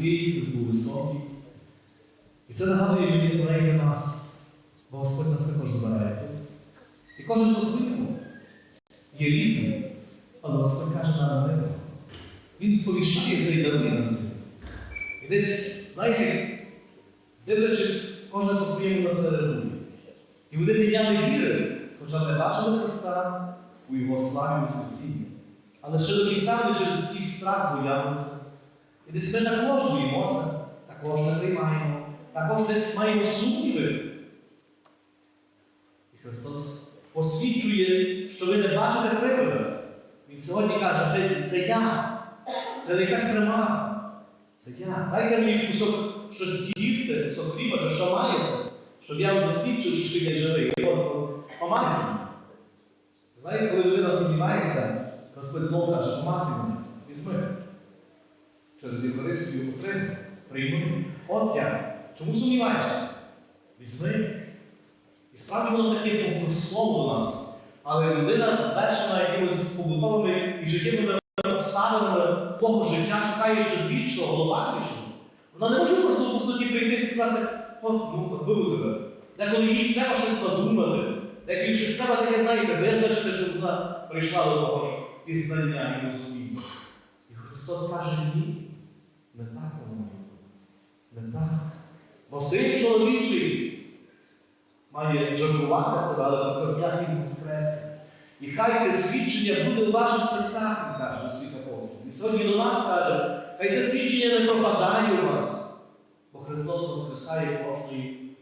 хтось був високий. І це нагадує мені, знаєте, нас, бо Господь нас також збирає. І кожен по-своєму є різний, але Господь каже нам мирно. Він сповіщає цей дарвинці. І десь, знаєте, дивлячись, кожен по-своєму на це реагує. І вони підняли віри, хоча не бачили Христа у Його славі спасінні. Але ще до кінця ми через свій страх боялися. І десь ми також боїмося, також не приймаємо, також десь маємо сумніви. І Христос посвідчує, що ви не бачите привода. Він сьогодні каже, це, це я, це не якась примара. Це я. Дайте мені кусок щось з'їсти, кусок хліба, чи що маєте, щоб я вам засвідчив, що я живий. Помацайте. Знаєте, коли людина сумнівається, Господь знов каже, помацай мене, візьми. Через Євхаристію отримай, прийми. От я. Чому сумніваєшся? Візьми. І справді воно таке до нас. Але людина звершена якимись побутовими і життєвими обставинами свого життя шукає щось більшого, глобальнішого. Вона не може просто по суті прийти і сказати, Господи, ну вибув тебе. Деколи їй треба щось надумати, деколи щось треба таке, знаєте, визначити, щоб вона прийшла до того пізнання і розуміння. І Христос каже, ні, не так воно. Не так. Бо син чоловічий має жартувати себе, але на як він воскресе. І хай це свідчення буде у ваших серцях, він каже на свій апостол. І сьогодні до нас каже, хай це свідчення не пропадає у вас, бо Христос воскресає кожної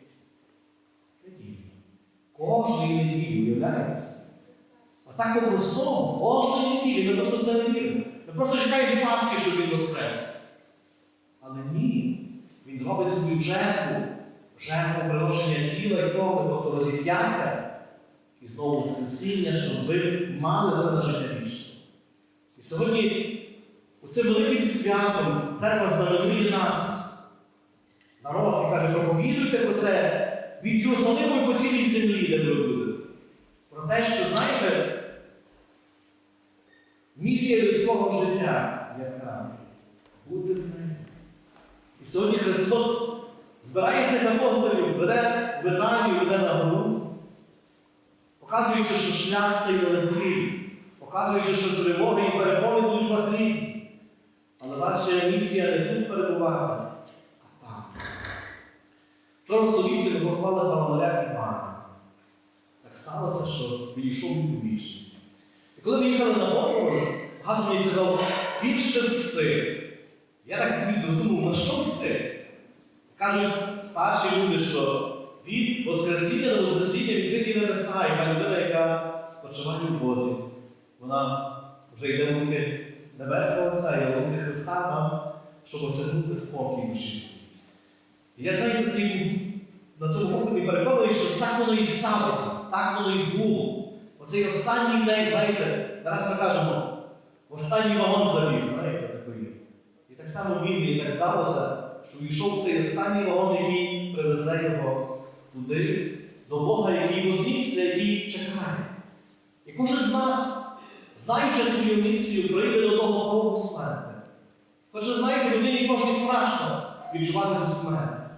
неділі. Кожної неділі, уявляєтеся? А так по-простому, кожної неділі, ми просто це не віримо. Ми просто чекаємо Пасхи, щоб він воскрес. Але ні, він робить свою жертву, жертву приношення тіла і крови, тобто розіп'яття і знову воскресіння, щоб ви мали це на життя вічне. І сьогодні, оцим великим святом, церква знаменує нас. Народ і каже, проповідуйте про це від Єрусалиму по цілій землі, де ви будете. Про те, що, знаєте, місія людського життя, яка бути в ним. Сьогодні Христос збирає цих апостолів, веде в Італію, веде на гору, показуючи, що шлях цей нелегкий, показуючи, що тривоги і перепони будуть вас різні. Але ваша місія не тут перебувати, а там. Вчора в столиці ми похвали Павла Івана. Так сталося, що відійшов у вічність. І коли ми їхали на подорож, багато мені казав, він ще встиг. Я так собі розумів, на що встиг? Кажуть старші люди, що від Воскресіння до Воскресіння відкриті небеса, яка людина, яка спочиває в Бозі. Вона вже йде в руки Небесного Отця, і в руки Христа щоб осягнути спокій в душі. І я знаєте, на цьому поході переконаний, що так воно і сталося, так воно і було. Оцей останній день, знаєте, зараз ми кажемо, останній вагон завів, знаєте. І так само і так сталося, що війшов цей останній вагон, який привезе його туди, до Бога, який вознісся, який чекає. І кожен з нас, знаючи свою місію, прийде до того Богу смерти. Хоча, знаєте, людині кожній страшно відчувати смерть.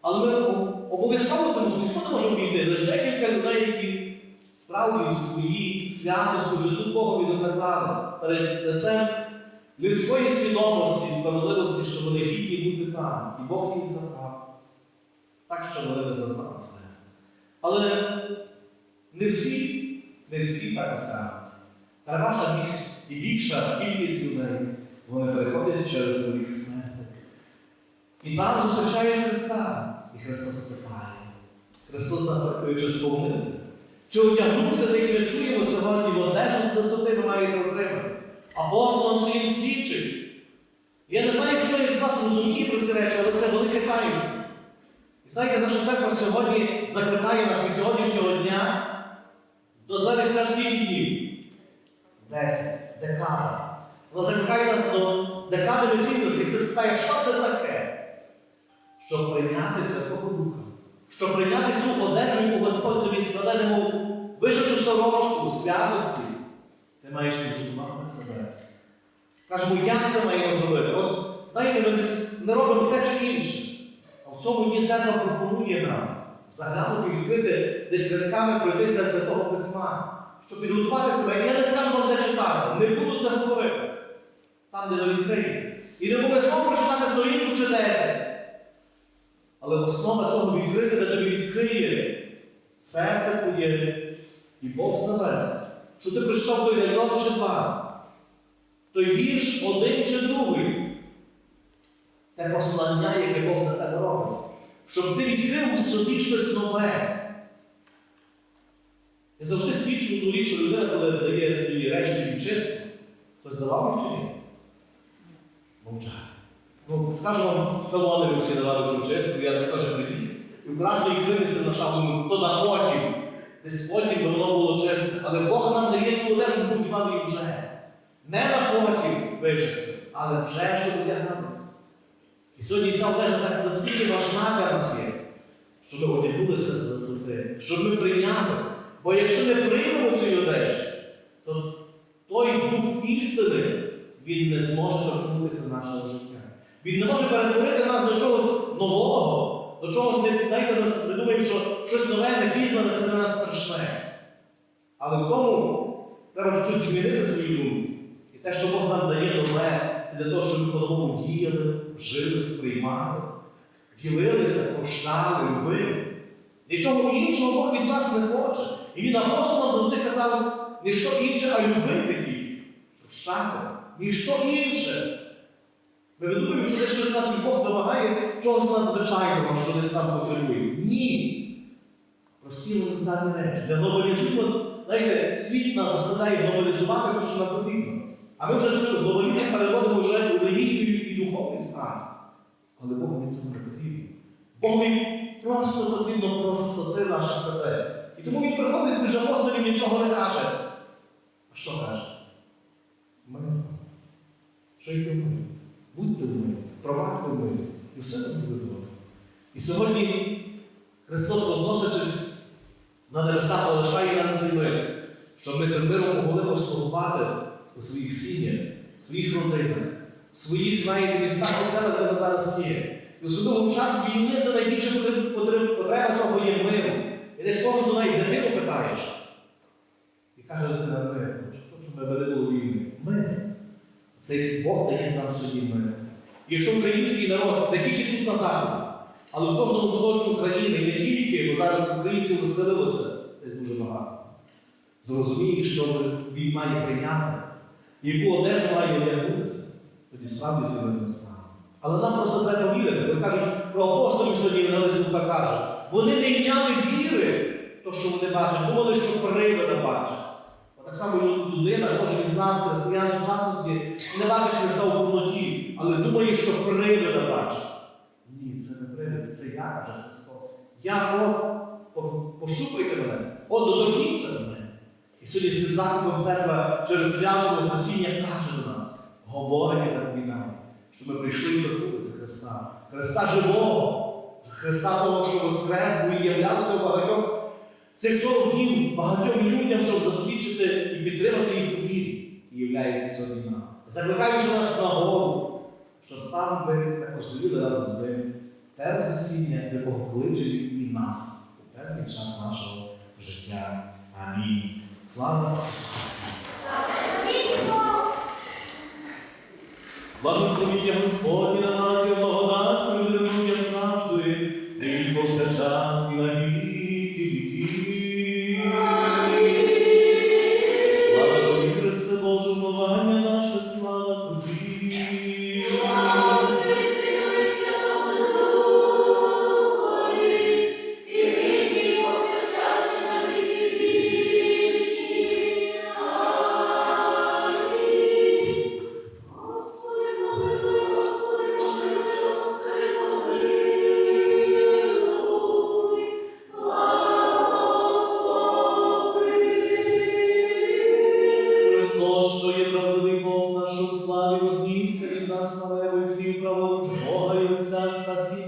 Але ми обов'язково це ніхто не може обійти. Лише декілька людей, які справді в своїй святості життю Богові доказали перед лицем людської свідомості і справедливості, що вони гідні бути там, і Бог їх забрав. Так, що вони не зазнали себе. Але не всі, не всі так само. Переважна більшість і більша кількість людей вони переходять через велик смерти. І там зустрічають Христа. І Христос питає. Христос запитує, чи сповнив. Чи одягнувся тих не чуємо сьогодні в одежу з висоти ви маєте отримати? Апостолом своїм свідчить. Я не знаю, хто як з вас розуміє про ці речі, але це велике таїнство. І знаєте, наша церква сьогодні закликає нас від сьогоднішнього дня до зелених серських днів. Десять, декада. Вона закликає нас до декади весільності. Хтось питає, що це таке? Щоб прийняти Святого Духа, щоб прийняти цю одежу, яку Господь тобі складе, немов вишиту сорочку святості, ти маєш підготувати себе. Кажемо, як це маємо зробити? От знаєте, ми не робимо те чи інше. А в цьому дні церква пропонує нам заглянути, відкрити десь рядками пройтися Святого Письма, щоб підготувати себе. Я не скажу вам, де читати, не буду це говорити. Там, де ви відкриєте. І не обов'язково прочитати сторінку чи 10. Але основа цього відкрити, де тобі відкриє серце твоє і Бог з небес. Що ти прийшов той рядок чи два. Той вірш один чи другий. Те послання, яке Бог на тебе робить. Щоб ти відкрив у собі щось нове. Я завжди свідчу ту річ, що людина, коли дає свої речі чисто, хтось давав чи ні? Мовчати. Ну, скажу вам, фелони всі давали чистку, я не кажу привіз. І вкрадно їх винесли на шапку, то на потім. Десь потім би воно було чисте. Але Бог нам дає цю одежу, яку мав і вже. Не на потім вичистити, але вже щоб одягнатися. І сьогодні ця одежа так наскільки важна для нас є, щоб ми одягнулися з висоти, щоб ми прийняли. Бо якщо не приймемо цієї одежі, то той дух істини, він не зможе торкнутися нашого життя. Він не може перетворити нас до чогось нового, до чогось, не- знаєте, нас- ми думаємо, що щось нове, непізнане, це для нас страшне. Але в тому треба чуть змінити свою думку. І те, що Бог нам дає нове, це для того, щоб ми по-новому діяли, жили, сприймали, ділилися, прощали, любили. Нічого іншого Бог від нас не хоче. І він апостолам завжди казав, не що інше, а любити тільки. Прощати. Ніщо інше. Ми думаємо, що десь щось нас Бог вимагає чогось надзвичайного, що десь там потребує. Ні. Прості елементарні речі. Не глобалізуємо, знаєте, світ нас заставляє глобалізувати те, що нам потрібно. А ми вже цю глобалізм переводимо вже у релігію і духовний стан. Але Богу це не потрібно. Богові просто потрібно простоти наш сердець. І тому він приходить між апостолів нічого не каже. А що каже? Ми. Жийте ми. Будьте ми, провадьте ми. І все нас буде добре. І сьогодні Христос, возносячись на небеса, полишає нам цей мир, щоб ми цим миром могли послугувати у своїх сім'ях, в своїх родинах, в своїх, знаєте, містах і селах, де ми зараз є. І особливо в час війни це потреб- потреба цього є миру. І десь кожну навіть дитину питаєш. І каже дитина мир, хочу, хочу ми не було війни. Мир. Цей Бог дає сам собі. І якщо український народ не тільки тут на заході, але в кожному куточку України і не тільки, бо зараз українців виселилося десь дуже багато. Зрозуміє, що він має прийняти, і яку одежу має одягнутися, тоді справді це не стане. Але нам просто треба вірити. Бо кажуть, про апостолів сьогодні Євангелист Лука каже, вони не йняли віри, то, що вони бачать, думали, що привида бачать. Так само нас, християн сучасності, не бачить Христа в повноті, але думає, що привида бачить. Ні, це не привид, це я, каже Христос. Я пощупайте мене, от доторкніться мене. І сьогодні з цим закликом церква через свято Вознесіння каже до нас, говорить і заклинає, що ми прийшли і торкнулися Христа. Христа живого, Христа того, що воскрес, і являвся у багатьох цих 40 днів багатьом людям, щоб засвідчити і підтримати їх у вірі. І являється сьогодні нам. Закликаючи нас на гору, щоб там ви також сиділи разом з ним. Те де Бог кличе і нас у певний час нашого життя. Амінь. Слава Ісусу Христу! Благословіння Господні на нас і благодатною людям завжди, і повсякчас і на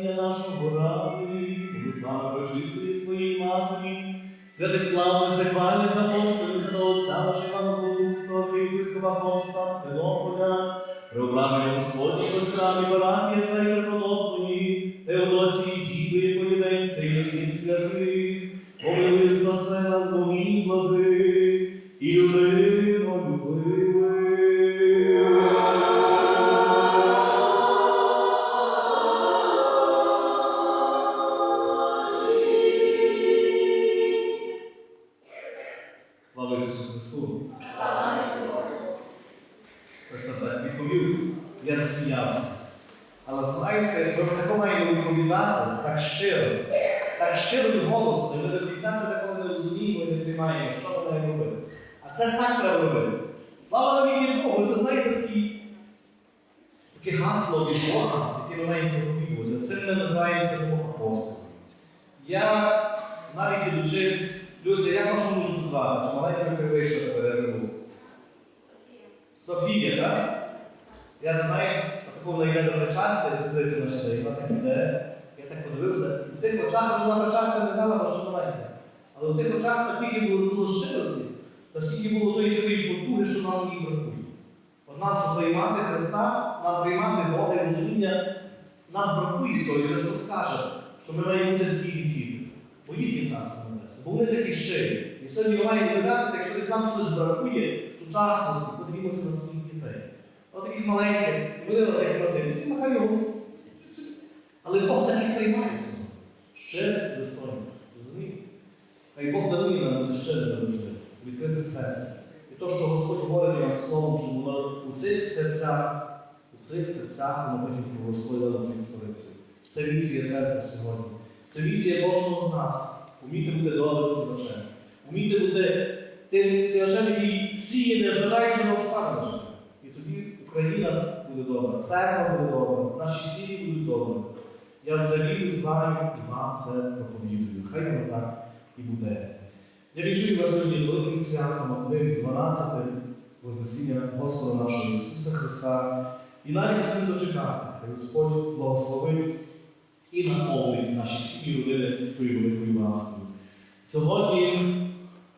спасіння нашого ради, молитвами прочистої своїй матері, святих славних захвальних апостолів, святого Отця нашого Золотуства, єпископа Константинополя, Преображення Господні Господні Парафія, цей преподобної, Теодосії Діви, Повіденці і всіх святих, помили спасе нас Богів благих, це так треба робити. Слава навіки Богу, це знаєте такі, таке гасло від Бога, яке ми маємо проповідувати. Це ми називаємося Бог апостолів. Я навіть ідучи, Люся, як вашу мужу звати? Що маленька вийшла Тереза Софія, так? Я знаю, такого йде до причастя, сестриця наша дає, вона так іде. Я так подивився, в тих очах, що вона причастя не взяла, що маленька. Але в тих очах наскільки було, було щирості, наскільки було тої такої потуги, що нам її бракує. От нам, щоб приймати Христа, нам приймати Бога і розуміння, нам бракує цього, і Христос каже, що ми маємо бути такі віки. Бо царство небесне, бо вони такі щирі. І сьогодні ми маємо якщо десь нам щось бракує сучасності, подивімося на своїх дітей. От таких маленьких, вони на таких носить, всі махають. Але Бог таких приймає сьогодні. Ще достойно. Розумієте? Хай Бог дарує нам бути щирими завжди, відкрити серце. І то, що Господь говорить нам словом, що воно у цих серцях, у цих серцях воно потім благословило на підставиці. Це місія церкви сьогодні. Це місія кожного з нас. Уміти бути добрим сівачем. Уміти бути тим сівачем, який сіє, незважаючи на обставини. І тоді Україна буде добра, церква буде добра, наші сім'ї будуть добрі. Я взагалі знаю і вам це проповідую. Хай воно так і буде. Я відчую вас сьогодні з великим святом, одним з 12 Вознесіння Господа нашого Ісуса Христа. І навіть всім дочекати, хай Господь благословить і наповнить наші сім'ї родини тою великою ласкою. Сьогодні,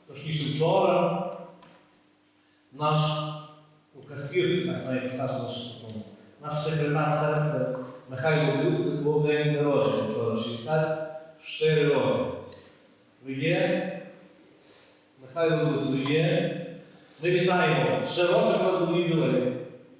точніше вчора, наш у касірці, так знаєте, скаже наш, наш секретар церкви Михайло Люцик був день народження вчора, 64 роки. Ви є? Михайло Люцик, ви є? Ми вітаємо рочок вас був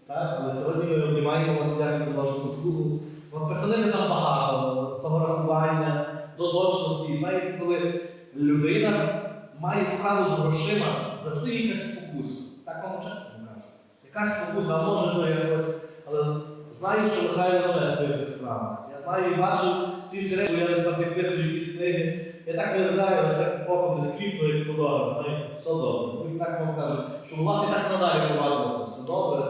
Але сьогодні ми обнімаємо вас дякую за вашу. От писанини там багато, того рахування, до точності. Знаєте, коли людина має справу з грошима, завжди якась спокуса. Так вам чесно кажу. Якась спокуса, а може то якось. Але знаю, що Михайло чесно в цих справах. Я знаю і бачу ці всі речі, я сам підписую якісь книги. Я так не знаю, аж так не скріпно, як фотограф, знаю, все добре. Ну, і так вам кажу, що у вас і так надалі провадилося, все добре.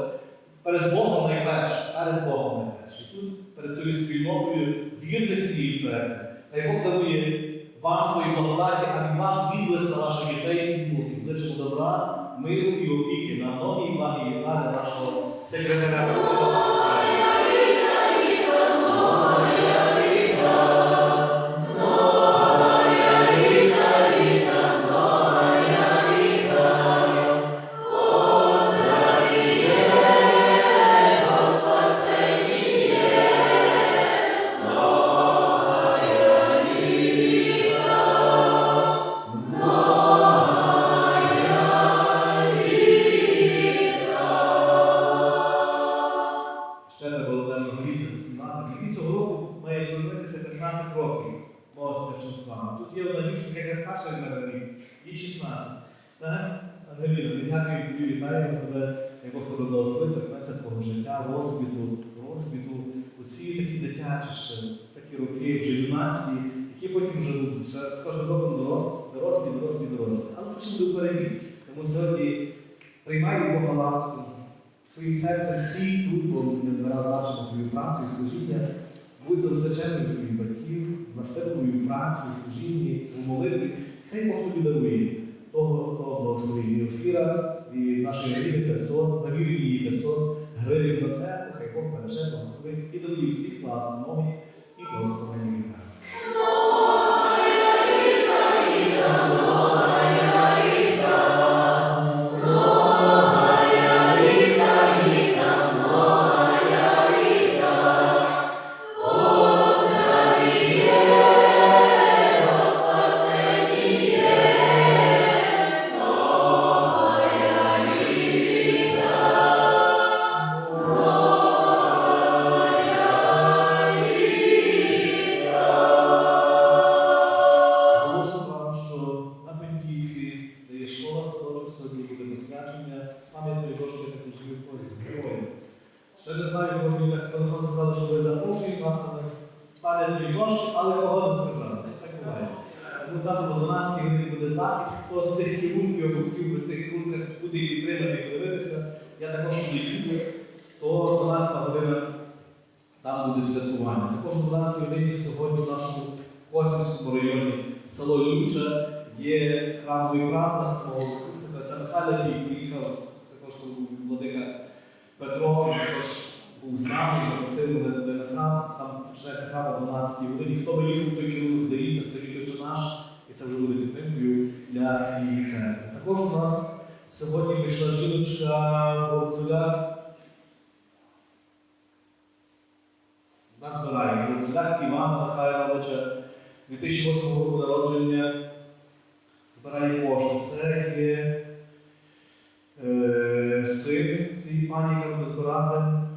Перед Богом найперше, перед Богом найперше. Тут перед цією спільнотою вірних цієї церкви. Хай Бог дарує вам тої благодаті, а від вас відблиск на ваших дітей і внуків. Зичимо добра, миру і опіки на многі благі вітання нашого секретаря юнацькі, які потім вже будуть з кожним роком дорослі, дорослі, дорослі, дорослі. Але це ще буде впереді. Тому сьогодні приймай від Бога ласку, своїм серцем всі тут, бо не раз бачимо твою працю і служіння, будь завдяченим своїх батьків, насильною праці, служінні, у молитві. Хай Бог тобі дарує того, того благословення Офіра і нашої Марії 500, на вірі її 500 гривень на церкву, хай Бог береже, благословить і дарує всіх нас, нові запрошують вас на пам'ятні ноші, але кого не сказати. Так буває. Тому там о 12 годині буде захід, хто з тих керунків або хотів би тих керунках буде підтримати і подивитися. Я також туди їду, то 12 година там буде святкування. Також о 12 годині сьогодні в нашому Косівському районі село Люче є храмовий праздник свого Христа Михайла, який приїхав також владика Петро, також був з нами, запросив мене на храм, там почнеться храм о 12 годині. Хто би їхав той керунок заїдьте, Сергій наш, і це вже буде підтримкою для її церкви. Також у нас сьогодні прийшла жіночка Борцеля. Нас збирає Борцеляк Івана Михайловича, 2008 року народження, збирає кошти. Це є е, син цієї пані, яка буде збирати.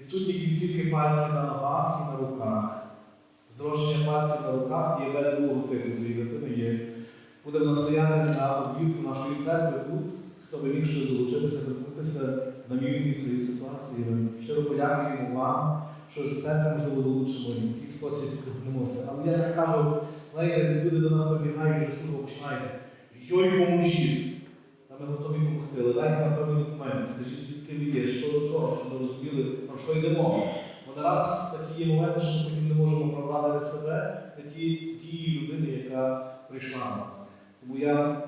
Відсутні кінцівки пальців на ногах і на руках. Зрощення пальців на руках є вед другого типу цієї дитини є. Буде в на одвірку нашої церкви тут, хто би міг щось залучитися, доткнутися на вірні цієї ситуації. Щиро подякуємо вам, що з церкви можливо долучимо і в такий спосіб доткнемося. Але я так кажу, знаєте, люди до нас вибігають, вже служба починається. Йой, поможіть! Та ми готові допомогти, але дайте нам певні документи, скажіть, ви є, що до чого, що ми розуміли, про що йдемо. Бо нараз такі є моменти, що ми потім не можемо оправдати себе, такі дії людини, яка прийшла на нас. Тому я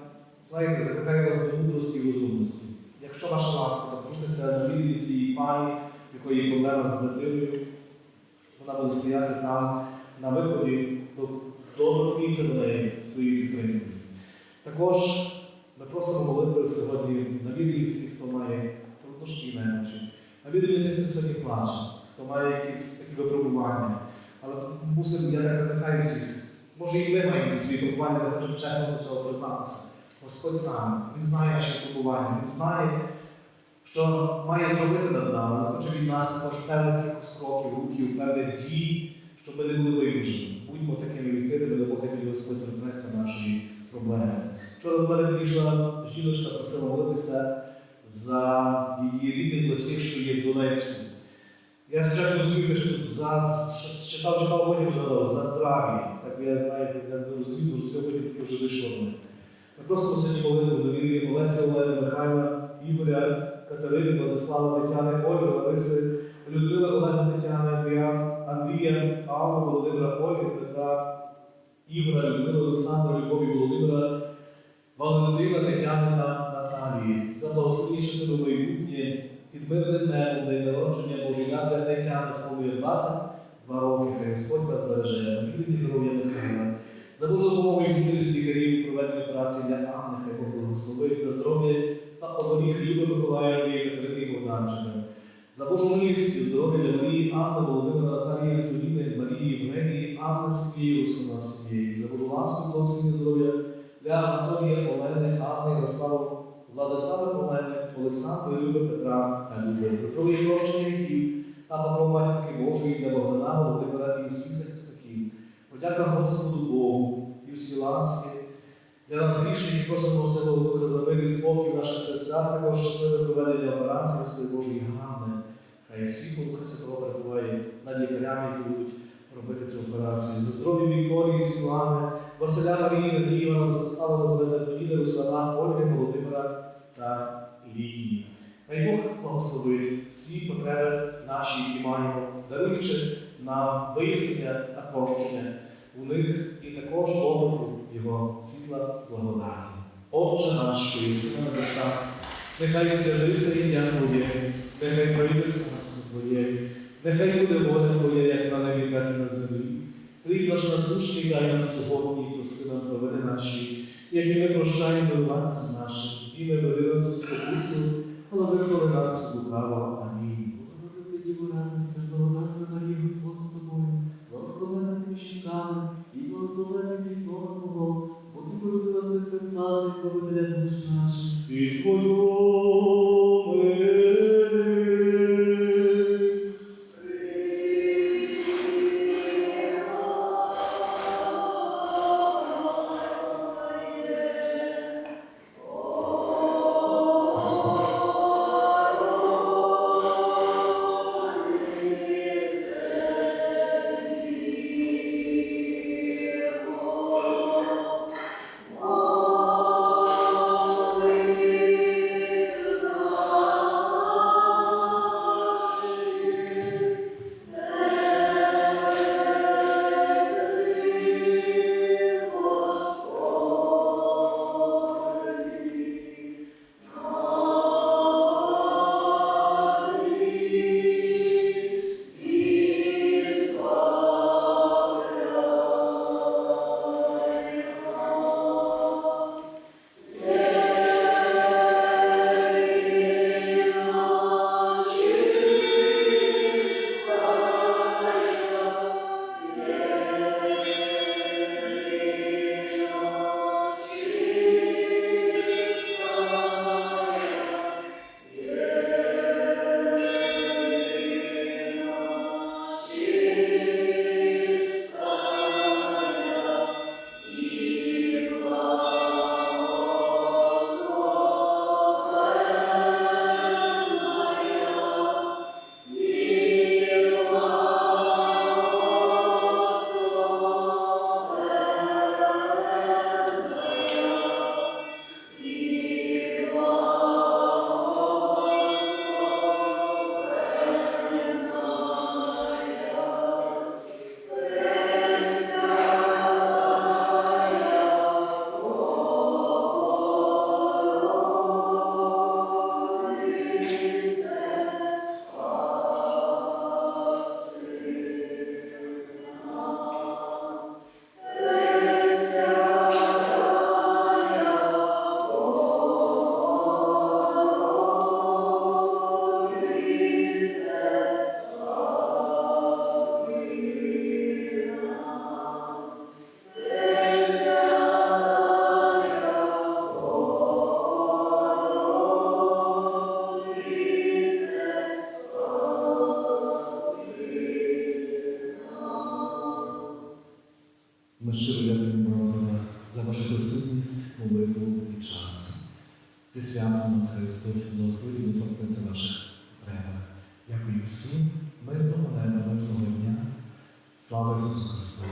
знаєте, закликаю вас до мудрості і розумності. Якщо ваша ласка, торкнутися на відділі цієї пані, якої є проблема з дитиною, вона буде стояти там на виході, до, кінця до неї своєю підтримкою. Також ми просимо молитви сьогодні на відділі всіх, хто має труднощі і немочі, на відділі тих, хто сьогодні плаче, хто має якісь такі випробування. Але мусимо, я так закликаю всіх, Може і ми маємо свої турбування, ми хочемо чесно до цього признатися. Господь сам, Він знає наші турбування, Він знає, що має зробити над нами, але хоче від нас також певних якихось кроків, рухів, певних дій, щоб ми не були вимушені. Будьмо такими відкритими, допоки тоді Господь торкнеться нашої проблеми. Вчора до мене прийшла жіночка, просила молитися за її рідних близьких, що є в Донецьку. Я спочатку розумію, що за читав, читав, потім згадав, за здраві. Так я знаю, я не розумію, розумію, потім вже вийшло в мене. Ми просимо сьогодні молитву до вірі Олеся Олени, Михайла, Ігоря, Катерини, Владислава, Тетяни, Ольги, Лариси, Людмила Олега Тетяни, Андрія, Андрія, Павла, Володимира, Ольги, Петра, Ігора, Людмила, Олександра, Любові, Володимира, Валентина, Тетяни благослові щасливе майбутнє, під день народження Божія для Тетяни своє 22 роки. Хай Господь вас збереже, на здоров'я Михайла. За Божу допомогою мудрість лікарів проведення операції для Анни, хай Бог благословить за здоров'я та оборіг Хліба Миколая Андрія Катерини і Богданчика. За Божу милість і здоров'я для Марії, Анни, Володимира, Наталії, Антоніни, Марії, Євгенії, Анни, Софії, Русина, Сім'ї. За Божу ласку, благословення здоров'я для Анатолія, Олени, Анни, Ярослава, Владислава Олени, Олександра, Люби, Петра та Люби. За здоров'я і прощення гріхів та Матінки Божої для Богдана, Володимира і всіх захисників. Подяка Господу Богу і всі ласки. Для нас грішних просимо Святого Духа за мир і спокій в наших серцях, також щасливе проведення операції Святої Божої Ганни. Хай світло Духа Святого перебуває над лікарями, які будуть робити цю операцію. За здоров'я Вікторії, Світлани, Василя Марії, Надії, Івана Тоніни, Руслана, Ольги, Володимира та Лідії. Хай Бог благословить всі потреби наші, які маємо, даруючи нам вияснення та прощення у них і також добру Його світла благодаті. Отче наш, що єси на небесах, нехай святиться ім'я Твоє, нехай прийде царство Твоє, нехай буде воля Твоя, як на небі, так і на землі. Хліб наш насущний дай нам сьогодні, і прости нам провини наші, як і ми прощаємо винуватцям нашим, і не веди нас у спокусу, але визволи нас від лукавого. Амінь. Благословенна Ми щиро дякуємо за, за вашу присутність, молитву і час. Зі святом на це Господь благословить і торкнеться ваших потребах. Дякую всім, мирного неба, мирного дня. Слава Ісусу Христу!